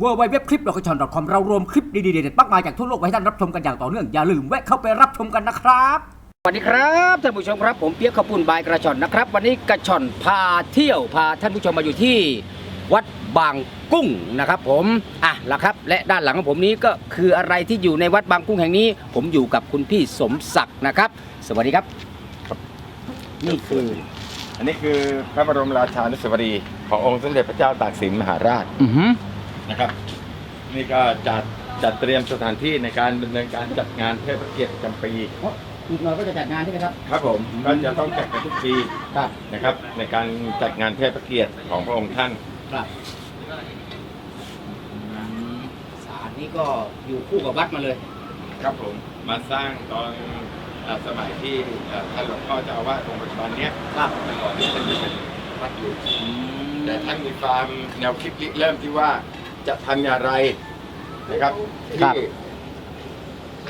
w w w คลิป c o m เรารวมคลิปดีๆเด็ดๆมากมายจากทั่วโลกไว้ให้ท่านรับชมกันอย่างต่อเนื่อง อย่าลืมแวะเข้าไปรับชมกันนะครับ สวัสดีครับท่านผู้ชมครับผมเปียกขาวปุ้นบายกระชอนนะครับ วันนี้กระชอนพาเที่ยวพาท่านผู้ชมมาอยู่ที่วัดบางกุ้งนะครับ ผมอะละครับ และด้านหลังของผมนี้ก็คืออะไรที่อยู่ในวัดบางกุ้งแห่งนี้ ผมอยู่กับคุณพี่สมศักดิ์นะครับ สวัสดีครับ นี่คืออันนี้คือพระบรมราชานุสาวรีย์ขององค์สมเด็จพระเจ้าตากสินมหาราช อือหือ นะครับ นี่ก็จัดจัดเตรียมสถานที่ในการดำเนินการจัดงานเทศเกียรติประจำปีอีกหน่อยก็จะจัดงานใช่ไหมครับ ครับผมก็จะต้องจัดกันทุกปีครับ นะครับ ในการจัดงานเทศเกียรติของพระองค์ท่านครับศาลนี้ก็อยู่คู่กับวัดมาเลย ครับผมมาสร้างตอนเอ่อสมัยที่เอ่อท่านหลวงพ่อเจ้าอาวาสองค์ปัจจุบันเนี้ยครับท่านก่อนที่ท่านจะเป็นวัดอยู่ แต่ท่านมีความแนวคิดริเริ่มที่ว่า จะทำอย่างไรนะครับครัที่บ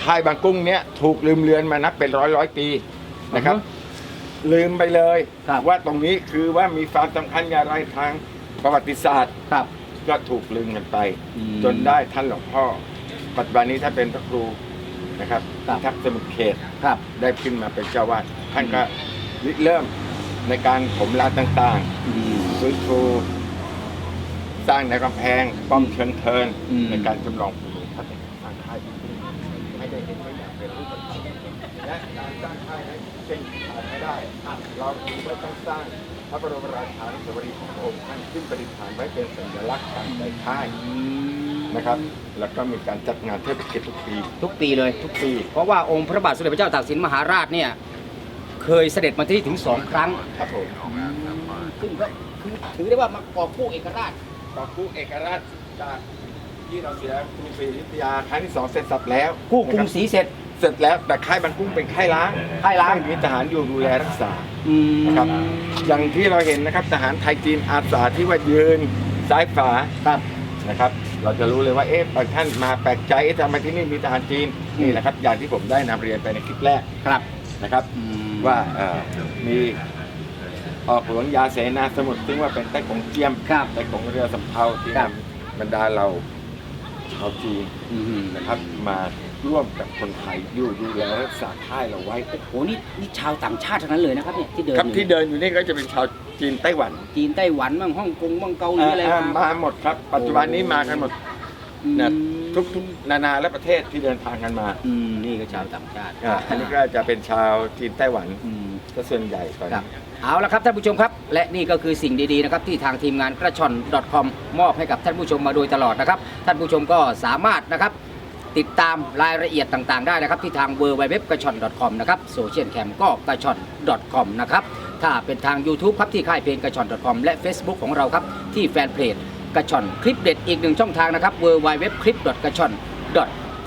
ค่ายบางกุ้งเนี้ยถูกลืมเลือนมานับเป็นร้อยร้อยปีนะครับ ลืมไปเลยครับ ว่าตรงนี้คือว่ามีความสำคัญอย่างไรทางประวัติศาสตร์ครับก็ถูกลืมกันไป อืม จนได้ท่านหลวงพ่อ ปัจจุบันนี้ท่านเป็นพระครูนะครับครับ ทักสมุทรเขต ครับ ได้ขึ้นมาเป็นเจ้าวาดท่านก็ริเริ่มในการผมลานต่างอืมๆฟื้นฟู สร้างในวกำแพงป้อมเชิงเทินอืม ในการจำลองภูมิทัศน์สร้างค่ายให้ได้เห็นว่าอย่างเป็นรูปธรรมและการสร้างค่ายนั้นเป็นขาดไม่ได้เราจึงไม่ต้องสร้างพระบรมราชานุสาวรีย์ของพระองค์ท่านขึ้นประดิษฐานไว้เป็นสัญลักษณ์การใส่ค่ายนะครับ แล้วก็มีการจัดงานเทศกิจทุกปีทุกปีเลย ทุกปี เพราะว่าองค์พระบาทสมเด็จพระเจ้าตากสินมหาราชเนี่ย เคยเสด็จมาที่นี่ถึงสองครั้ง ครับผม ซึ่งก็คือถือได้ว่ามากอบกู้เอกราช ต่อกู้เอกราชจากที่เราเสียกรุงศรีอยุธยาครั้งที่สองเสร็จสับแล้วกู้กรุงนะคบศรีเสร็จเสร็จแล้วแต่ค่ายบางกุ้งเป็นค่ายล้างค่ายล้างไม่มีทหารอยู่ดูแลรักษาอืมนะครับอย่างที่เราเห็นนะครับทหารไทยจีนอาสาที่ว่ายืนซ้ายฝาครับนะครับ เราจะรู้เลยว่าเอ๊ะบางท่านมาแปลกใจเอ๊ะทำไมที่นี่มีทหารจีนนี่แหละครับอย่างที่ผมได้นำเรียนไปในคลิปแรกครับนะครับอืมว่าเอ่อมี ออกหลวงยาเสนาสมุทรซึ่งว่าเป็นใต้ของเจียมครับใต้ของเรือสำเภาที่ครับ นำบรรดาเราชาวจีนอืมนะครับ มาร่วมกับคนไทยอยู่ดูแลรักษาค่ายเราไว้โหนี่นี่ชาวต่างชาติทั้งนั้นเลยนะครับเนี่ยที่เดินครับอยู่ที่เดินอยู่นี่ก็จะเป็นชาวจีนไต้หวันจีนไต้หวันบ้างฮ่องกงบ้างเกาหลีอะไรอ่ามาหมดครับ ปัจจุบันนี้มากันหมด อืมนะทุกๆนานาและประเทศที่เดินทางกันมาอืมนี่ก็ชาวต่างชาติอ่าอันนี้ก็จะเป็นชาวจีนไต้หวัน อืม ก็ส่วนใหญ่ตอนครันี้บเอาละครับท่านผู้ชมครับ และนี่ก็คือสิ่งดีๆนะครับที่ทางทีมงานกระชอน .com มอบให้กับท่านผู้ชมมาโดยตลอดนะครับ ท่านผู้ชมก็สามารถนะครับ ติดตามรายละเอียดต่างๆ ได้นะครับ ที่ทาง w w w กระชอน .com นะครับโซเชียลแคมก็กระชอน .com นะครับถ้าเป็นทาง YouTube ครับที่ค่ายเพลงกระชอน .com และ Facebook ของเราครับที่แฟนเพจกระชอนคลิปเด็ดอีกหนึ่งช่องทางนะครับ w w w c l i p กระชอน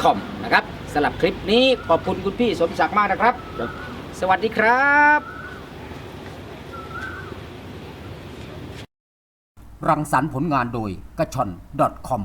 .com นะครับสำหรับคลิปนี้ขอบคุณคุณพี่สมศักดิ์มากนะครับ สวัสดีครับ รังสรรค์ผลงานโดยกระชอน .com